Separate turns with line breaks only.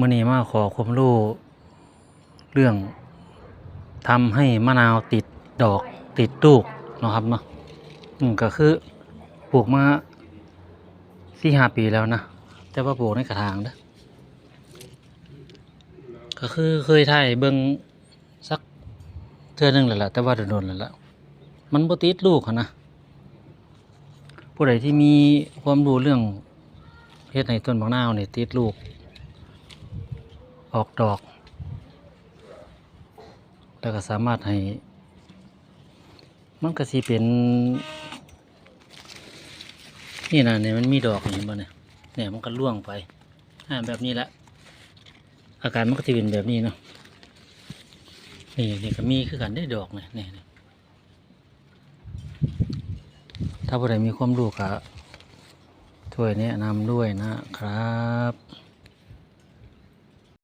มื่อนี้มาขอความรู้เรื่องทำให้มะนาวติดดอกติดลูกนะครับเนาะอืมก็คือปลูกมาสี่ห้าปีแล้วนะแต่ว่าปลูกในกระถางเด้อก็คือเคยถ่ายเบิ่งสักเทื่อนึงแล้วล่ะแต่ว่าโดนๆแล้วล่ะมันบ่ติดลูกนะผู้ใดที่มีความรู้เรื่องเฮ็ดให้ต้นมะนาวเนี่ยติดลูก ออกดอก แล้วก็สามารถให้ มันก็สิเป็น นี่นะเนี่ยมันมีดอกเห็นบ่เนี่ยเนี่ยมันก็ร่วงไปอ่าแบบนี้แหละ อาการมันก็จะเป็นแบบนี้เนาะนี่นี่ก็มีคือกันได้ดอกเนี่ยเนี่ยถ้าผู้ใดมีความรู้ก็ช่วยแนะนำด้วยนะครับ